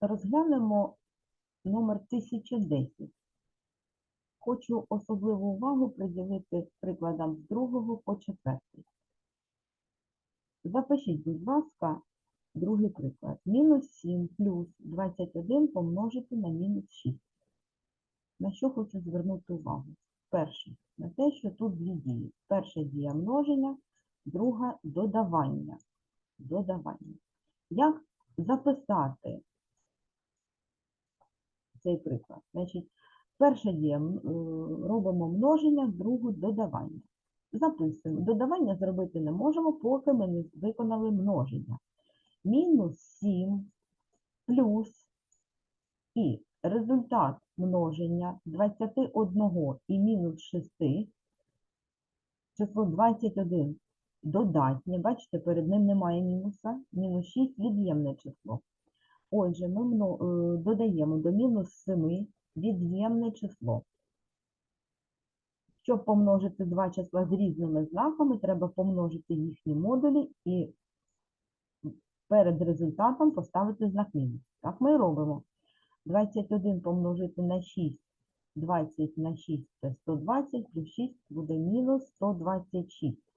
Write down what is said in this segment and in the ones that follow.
Розглянемо номер 1010. Хочу особливу увагу приділити прикладам з другого по четвертий. Запишіть, будь ласка, другий приклад. Мінус 7 плюс 21 помножити на мінус 6. На що хочу звернути увагу? Перше, на те, що тут дві дії. Перша дія множення, друга додавання. Додавання. Як записати цей приклад? Значить, перша дія е, робимо множення, другу додавання. Записуємо. Додавання зробити не можемо, поки ми не виконали множення. Мінус 7 плюс і результат множення 21 і мінус 6, число 21 додатнє, бачите, перед ним немає мінуса, мінус 6 від'ємне число. Отже, ми е, додаємо до мінус 7 від'ємне число. Щоб помножити два числа з різними знаками, треба помножити їхні модулі і перед результатом поставити знак мінус. Так ми робимо. 21 помножити на 6, 20 на 6 це 120, плюс 6 буде мінус 126.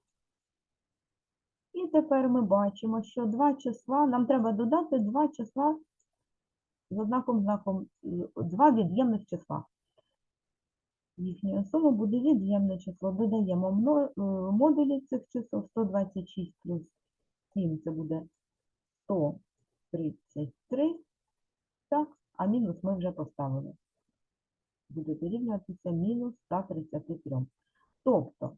І тепер ми бачимо, що два числа, нам треба додати два числа з ознаком знаком, два від'ємних числа. Їхня сума буде від'ємне число. Додаємо е, модулі цих чисел 126 плюс 7 це буде 133. Так, а мінус ми вже поставили. Буде дорівнюватися мінус 133. Тобто,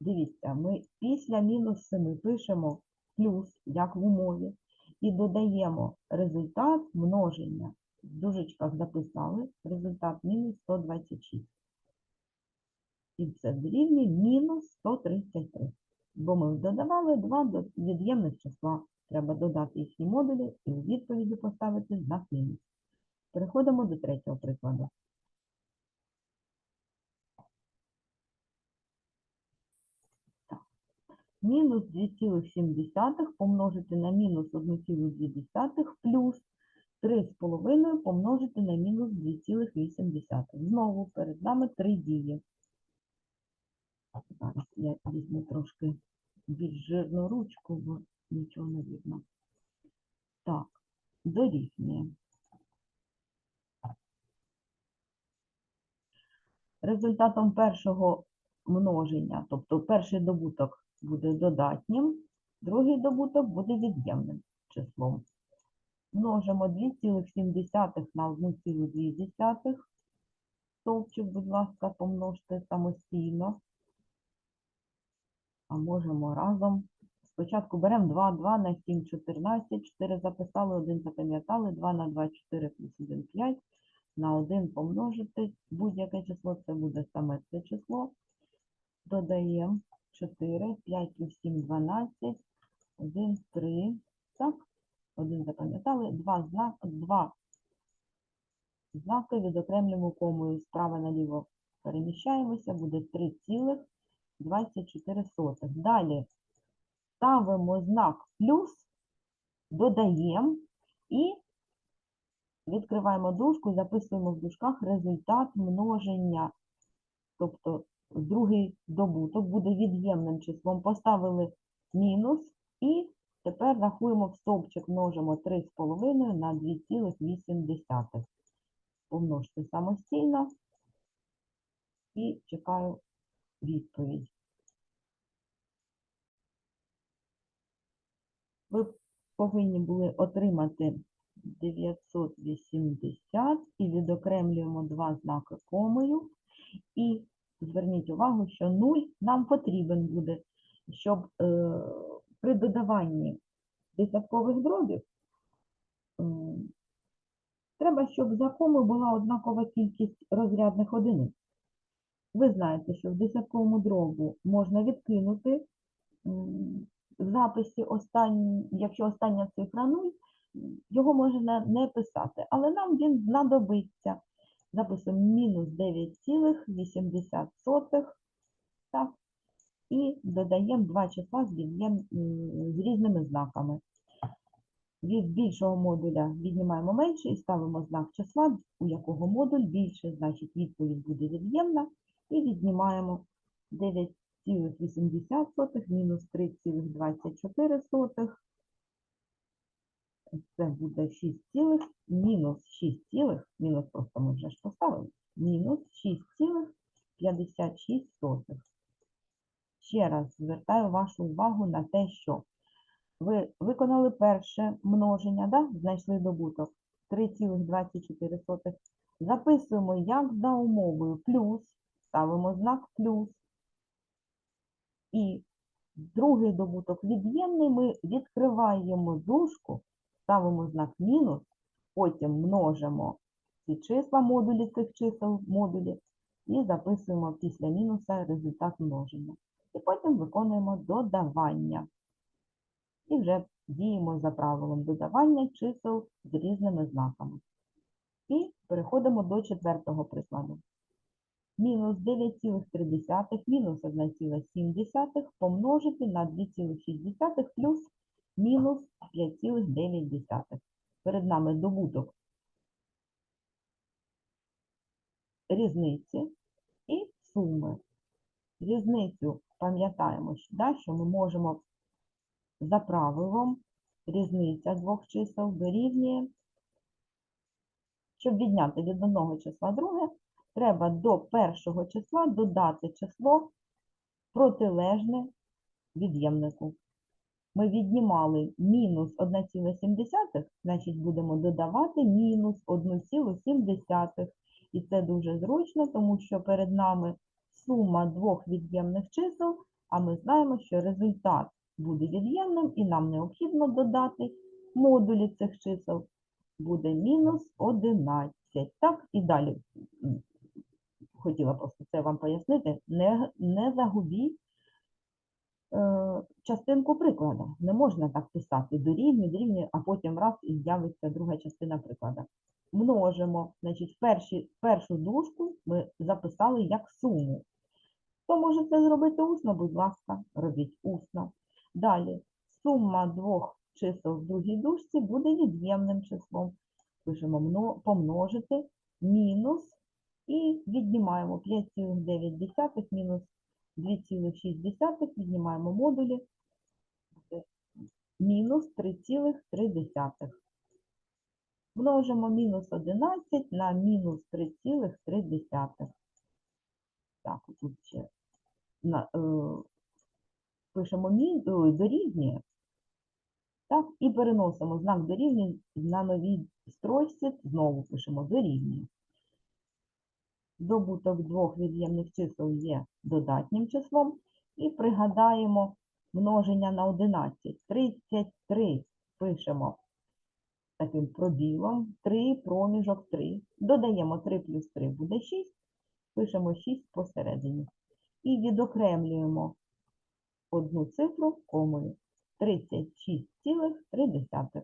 дивіться, ми після мінус 7 пишемо плюс, як в умові, і додаємо результат множення. В дужечках записали результат мінус 126. І це дорівнює мінус 133. Бо ми додавали два від'ємних числа. Треба додати їхні модулі і у відповіді поставити знак мінус. Переходимо до третього прикладу. Так. Мінус 2,7 помножити на мінус 1,2 плюс 3,5 помножити на мінус 2,8. Знову перед нами три дії. Зараз я візьму трошки більш жирну ручку, бо нічого не видно. Так, дорівнює. Результатом першого множення, тобто перший добуток буде додатнім, другий добуток буде від'ємним числом. Множимо 2,7 на 1,2. Стовпчик, будь ласка, помножте самостійно. А можемо разом. Спочатку беремо 2, 2 на 7, 14, 4 записали, 1 запам'ятали, 2 на 2, 4 плюс 1, 5. На 1 помножити будь-яке число, це буде саме це число. Додаємо 4, 5 плюс 7, 12, 1, 3. Так, 1 запам'ятали, 2 знак, 2 знаки відокремлюємо комою справа наліво переміщаємося, буде 3,24. Далі ставимо знак плюс, додаємо і відкриваємо дужку, записуємо в дужках результат множення. Тобто другий добуток буде від'ємним числом. Поставили мінус і тепер рахуємо в стовпчик, множимо 3,5 на 2,8. Помножте самостійно і чекаю відповідь. Ви повинні були отримати 980 і відокремлюємо два знаки комою. І зверніть увагу, що 0 нам потрібен буде, щоб е, при додаванні десяткових дробів м, треба, щоб за комою була однакова кількість розрядних одиниць. Ви знаєте, що в десятковому дробу можна відкинути в записі останній, якщо остання цифра 0, його можна не писати, але нам він знадобиться. Записуємо мінус 9,80, так, і додаємо два числа з, від'єм- з різними знаками. Від більшого модуля віднімаємо менше і ставимо знак числа, у якого модуль більше, значить відповідь буде від'ємна. І віднімаємо 9,80 мінус 3,24. Це буде 6 цілих, мінус 6 цілих, мінус просто ми вже ж поставили, мінус 6,56. Ще раз звертаю вашу увагу на те, що ви виконали перше множення, да? знайшли добуток 3,24. Записуємо як за умовою плюс, ставимо знак плюс. І другий добуток від'ємний ми відкриваємо дужку, ставимо знак мінус, потім множимо ці числа, модулі цих чисел, модулі, і записуємо після мінуса результат множення. І потім виконуємо додавання. І вже діємо за правилом додавання чисел з різними знаками. І переходимо до четвертого прикладу. Мінус 9,3 мінус 1,7 помножити на 2,6 плюс мінус 5,9. Перед нами добуток різниці і суми. Різницю пам'ятаємо, що, ми можемо за правилом різниця двох чисел дорівнює. Щоб відняти від одного числа друге, треба до першого числа додати число протилежне від'ємнику. Ми віднімали мінус 1,7, значить будемо додавати мінус 1,7. І це дуже зручно, тому що перед нами сума двох від'ємних чисел, а ми знаємо, що результат буде від'ємним, і нам необхідно додати модулі цих чисел. Буде мінус 11. Так, і далі хотіла просто це вам пояснити. Не, не загубіть частинку прикладу. Не можна так писати дорівнює, дорівнює, а потім раз і з'явиться друга частина прикладу. Множимо, значить, перші, першу дужку ми записали як суму. Хто може це зробити усно, будь ласка, робіть усно. Далі сума двох чисел в другій дужці буде від'ємним числом. Пишемо помножити мінус і віднімаємо 5,9 мінус 2,6, віднімаємо модулі мінус 3,3. Множимо мінус 11 на мінус 3,3. Так, тут ще на, е, пишемо мі, е, дорівнює, так, і переносимо знак дорівнює на новій строчці, знову пишемо дорівнює. Добуток двох від'ємних чисел є додатнім числом. І пригадаємо множення на 11. 33 пишемо таким пробілом, 3 проміжок 3. Додаємо 3 плюс 3 буде 6, пишемо 6 посередині. І відокремлюємо одну цифру комою 36,3.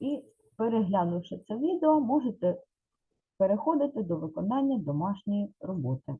І переглянувши це відео, можете переходити до виконання домашньої роботи.